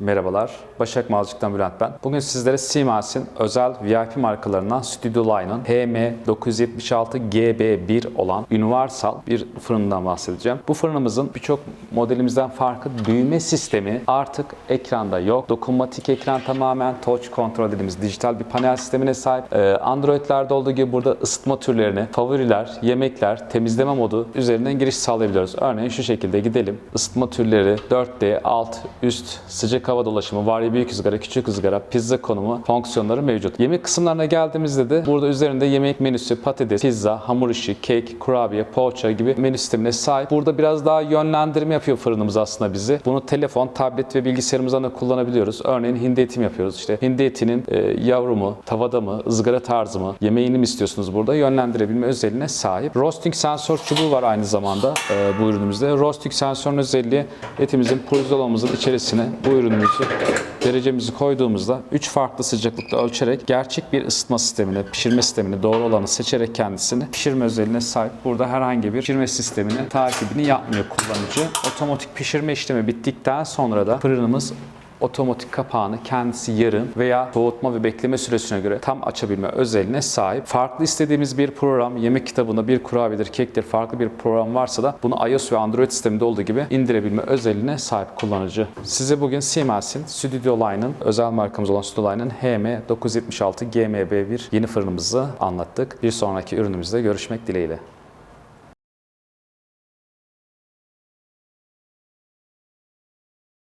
Merhabalar, Başak Malcık'tan Bülent ben. Bugün sizlere Siemens'in özel VIP markalarından Studio Line'ın HM976GB1 olan Universal bir fırından bahsedeceğim. Bu fırınımızın birçok modelimizden farkı düğme sistemi artık ekranda yok. Dokunmatik ekran tamamen touch kontrol dediğimiz dijital bir panel sistemine sahip. Ee, Android'lerde olduğu gibi burada ısıtma türlerini, favoriler, yemekler, temizleme modu üzerinden giriş sağlayabiliyoruz. Örneğin şu şekilde gidelim. Isıtma türleri 4D, alt, üst, sıcak hava dolaşımı, varya büyük ızgara, küçük ızgara, pizza konumu fonksiyonları mevcut. Yemek kısımlarına geldiğimizde de burada üzerinde yemek menüsü, patates, pizza, hamur işi, kek, kurabiye, poğaça gibi menü sistemine sahip. Burada biraz daha yönlendirme yapıyor fırınımız aslında bizi. Bunu telefon, tablet ve bilgisayarımızdan da kullanabiliyoruz. Örneğin hindi etim yapıyoruz işte. Hindi etinin e, yavru mu, tavada mı, ızgara tarzı mı, yemeğini mi istiyorsunuz burada yönlendirebilme özelliğine sahip. Roasting sensör çubuğu var aynı zamanda e, bu ürünümüzde. Roasting sensörün özelliği etimizin pirzolamamızın içerisine bu ürünümüzü derecemizi koyduğumuzda 3 farklı sıcaklıkta ölçerek gerçek bir ısıtma sistemini, pişirme sistemini doğru olanı seçerek kendisini pişirme özelliğine sahip. Burada herhangi bir pişirme sistemini takibini yapmıyor kullanıcı. Otomatik pişirme işlemi bittikten sonra da fırınımız otomatik kapağını kendisi yarım veya soğutma ve bekleme süresine göre tam açabilme özelliğine sahip. Farklı istediğimiz bir program, yemek kitabında bir kurabiyedir, kektir, farklı bir program varsa da bunu iOS ve Android sisteminde olduğu gibi indirebilme özelliğine sahip kullanıcı. Size bugün Siemens'in Studio Line'ın özel markamız olan Studio Line'ın HM976 GMB1 yeni fırınımızı anlattık. Bir sonraki ürünümüzde görüşmek dileğiyle.